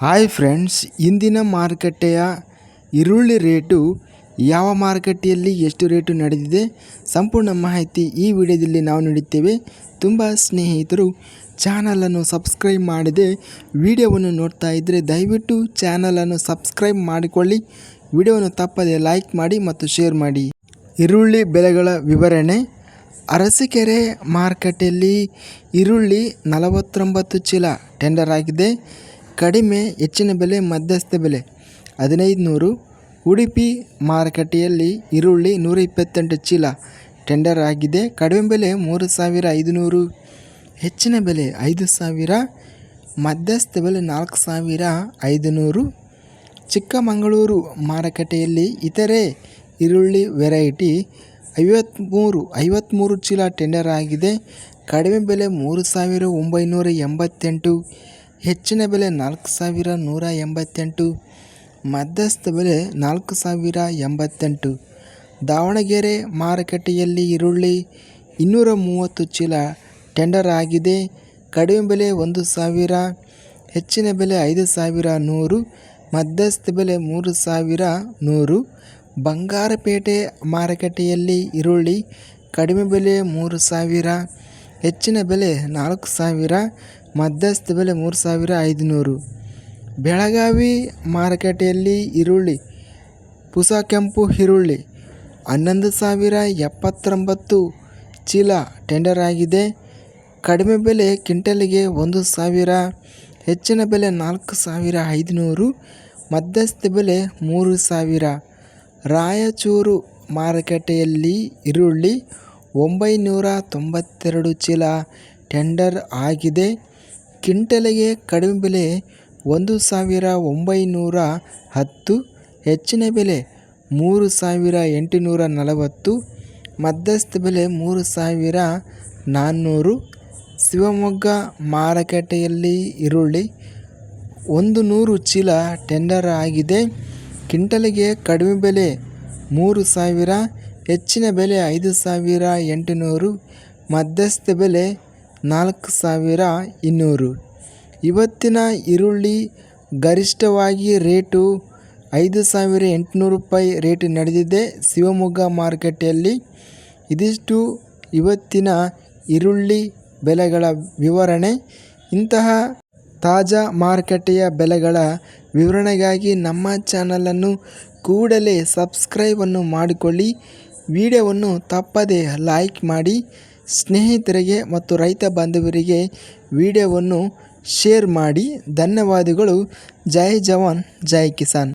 Hi friends ಇಂದಿನ ಮಾರುಕಟ್ಟೆಯ ಈರುಳ್ಳಿ ರೇಟು ಯಾವ ಮಾರುಕಟ್ಟೆಯಲ್ಲಿ ಎಷ್ಟು ರೇಟು ನಡೆದಿದೆ ಸಂಪೂರ್ಣ ಮಾಹಿತಿ ಈ ವಿಡಿಯೋದಲ್ಲಿ ನಾವು ನೀಡುತ್ತೇವೆ ತುಂಬ ಸ್ನೇಹಿತರು ಚಾನಲನ್ನು ಸಬ್ಸ್ಕ್ರೈಬ್ ಮಾಡದೆ ವಿಡಿಯೋವನ್ನು ನೋಡ್ತಾ ಇದ್ದರೆ ದಯವಿಟ್ಟು ಚಾನಲನ್ನು ಸಬ್ಸ್ಕ್ರೈಬ್ ಮಾಡಿಕೊಳ್ಳಿ. ವಿಡಿಯೋವನ್ನು ತಪ್ಪದೆ ಲೈಕ್ ಮಾಡಿ ಮತ್ತು ಶೇರ್ ಮಾಡಿ. ಈರುಳ್ಳಿ ಬೆಲೆಗಳ ವಿವರಣೆ. ಅರಸಿಕೆರೆ ಮಾರುಕಟ್ಟೆಯಲ್ಲಿ ಈರುಳ್ಳಿ ನಲವತ್ತೊಂಬತ್ತು ಚೀಲ ಟೆಂಡರ್ ಆಗಿದೆ. ಕಡಿಮೆ ಹೆಚ್ಚಿನ ಬೆಲೆ, ಮಧ್ಯಸ್ಥ ಬೆಲೆ. ಹದಿನೈದು ನೂರು ಉಡುಪಿ ಮಾರುಕಟ್ಟೆಯಲ್ಲಿ ಈರುಳ್ಳಿ ನೂರ ಇಪ್ಪತ್ತೆಂಟು ಚೀಲ. ಟೆಂಡರ್ ಆಗಿದೆ. ಕಡಿಮೆ ಬೆಲೆ ಮೂರು ಸಾವಿರ ಐದುನೂರು, ಹೆಚ್ಚಿನ ಬೆಲೆ ಐದು ಸಾವಿರ, ಮಧ್ಯಸ್ಥ ಬೆಲೆ ನಾಲ್ಕು ಸಾವಿರ ಐದುನೂರು. ಚಿಕ್ಕಮಗಳೂರು ಮಾರುಕಟ್ಟೆಯಲ್ಲಿ ಇತರೆ ಈರುಳ್ಳಿ ವೆರೈಟಿ ಐವತ್ತ್ಮೂರು ಐವತ್ತ್ಮೂರು ಚೀಲ ಟೆಂಡರ್ ಆಗಿದೆ. ಕಡಿಮೆ ಬೆಲೆ ಮೂರು ಸಾವಿರ ಒಂಬೈನೂರ ಎಂಬತ್ತೆಂಟು ಹೆಚ್ಚಿನ ಬೆಲೆ ನಾಲ್ಕು ಸಾವಿರ ನೂರ ಎಂಬತ್ತೆಂಟು, ಮಧ್ಯಸ್ಥ ಬೆಲೆ ನಾಲ್ಕು ಸಾವಿರ ಎಂಬತ್ತೆಂಟು. ದಾವಣಗೆರೆ ಮಾರುಕಟ್ಟೆಯಲ್ಲಿ ಈರುಳ್ಳಿ ಇನ್ನೂರ ಮೂವತ್ತು ಚೀಲ ಟೆಂಡರ್ ಆಗಿದೆ. ಕಡಿಮೆ ಬೆಲೆ ಒಂದು ಸಾವಿರ, ಹೆಚ್ಚಿನ ಬೆಲೆ ಐದು ಸಾವಿರ ನೂರು, ಮಧ್ಯಸ್ಥ ಬೆಲೆ ಮೂರು ಸಾವಿರ ನೂರು. ಬಂಗಾರಪೇಟೆ ಮಾರುಕಟ್ಟೆಯಲ್ಲಿ ಈರುಳ್ಳಿ ಕಡಿಮೆ ಬೆಲೆ ಮೂರು ಸಾವಿರ ಹೆಚ್ಚಿನ ಬೆಲೆ ನಾಲ್ಕು ಸಾವಿರ, ಮಧ್ಯಸ್ಥ ಬೆಲೆ ಮೂರು ಸಾವಿರ ಐದುನೂರು. ಬೆಳಗಾವಿ ಮಾರುಕಟ್ಟೆಯಲ್ಲಿ ಈರುಳ್ಳಿ, ಪುಸ ಕೆಂಪು ಈರುಳ್ಳಿ ಹನ್ನೊಂದು ಸಾವಿರ ಎಪ್ಪತ್ತೊಂಬತ್ತು ಚೀಲ ಟೆಂಡರ್ ಆಗಿದೆ. ಕಡಿಮೆ ಬೆಲೆ ಕ್ವಿಂಟಲಿಗೆ ಒಂದು ಸಾವಿರ, ಹೆಚ್ಚಿನ ಬೆಲೆ ನಾಲ್ಕು ಸಾವಿರ ಐದುನೂರು, ಮಧ್ಯಸ್ಥ ಬೆಲೆ ಮೂರು ಸಾವಿರ. ರಾಯಚೂರು ಮಾರುಕಟ್ಟೆಯಲ್ಲಿ ಈರುಳ್ಳಿ ಒಂಬೈನೂರ ತೊಂಬತ್ತೆರಡು ಚೀಲ ಟೆಂಡರ್ ಆಗಿದೆ. ಕ್ವಿಂಟಲಿಗೆ ಕಡಿಮೆ ಬೆಲೆ ಒಂದು ಸಾವಿರ ಒಂಬೈನೂರ ಹತ್ತು ಹೆಚ್ಚಿನ ಬೆಲೆ ಮೂರು ಸಾವಿರ ಎಂಟುನೂರ ನಲವತ್ತು ಮಧ್ಯಸ್ಥ ಬೆಲೆ ಮೂರು ಸಾವಿರ ನಾನ್ನೂರು. ಶಿವಮೊಗ್ಗ ಮಾರುಕಟ್ಟೆಯಲ್ಲಿ ಈರುಳ್ಳಿ ಒಂದು ನೂರು ಚೀಲ ಟೆಂಡರ್ ಆಗಿದೆ. ಕ್ವಿಂಟಲಿಗೆ ಕಡಿಮೆ ಬೆಲೆ ಮೂರು ಸಾವಿರ ಹೆಚ್ಚಿನ ಬೆಲೆ ಐದು ಸಾವಿರ ಎಂಟುನೂರು, ಮಧ್ಯಸ್ಥ ಬೆಲೆ ನಾಲ್ಕು ಸಾವಿರ ಇನ್ನೂರು. ಇವತ್ತಿನ ಈರುಳ್ಳಿ ಗರಿಷ್ಠವಾಗಿ ರೇಟು ಐದು ಸಾವಿರ ಎಂಟುನೂರು ರೂಪಾಯಿ ರೇಟ್ ನಡೆದಿದೆ. ಶಿವಮೊಗ್ಗ ಮಾರುಕಟ್ಟೆಯಲ್ಲಿ ಇದಿಷ್ಟು ಇವತ್ತಿನ ಈರುಳ್ಳಿ ಬೆಲೆಗಳ ವಿವರಣೆ. ಇಂತಹ ತಾಜಾ ಮಾರುಕಟ್ಟೆಯ ಬೆಲೆಗಳ ವಿವರಣೆಗಾಗಿ ನಮ್ಮ ಚಾನಲನ್ನು ಕೂಡಲೇ ಸಬ್ಸ್ಕ್ರೈಬನ್ನು ಮಾಡಿಕೊಳ್ಳಿ. ವಿಡಿಯೋವನ್ನು ತಪ್ಪದೇ ಲೈಕ್ ಮಾಡಿ ಸ್ನೇಹಿತರಿಗೆ ಮತ್ತು ರೈತ ಬಾಂಧವರಿಗೆ ವಿಡಿಯೋವನ್ನು ಶೇರ್ ಮಾಡಿ. ಧನ್ಯವಾದಗಳು. ಜೈ ಜವಾನ್, ಜೈ ಕಿಸಾನ್.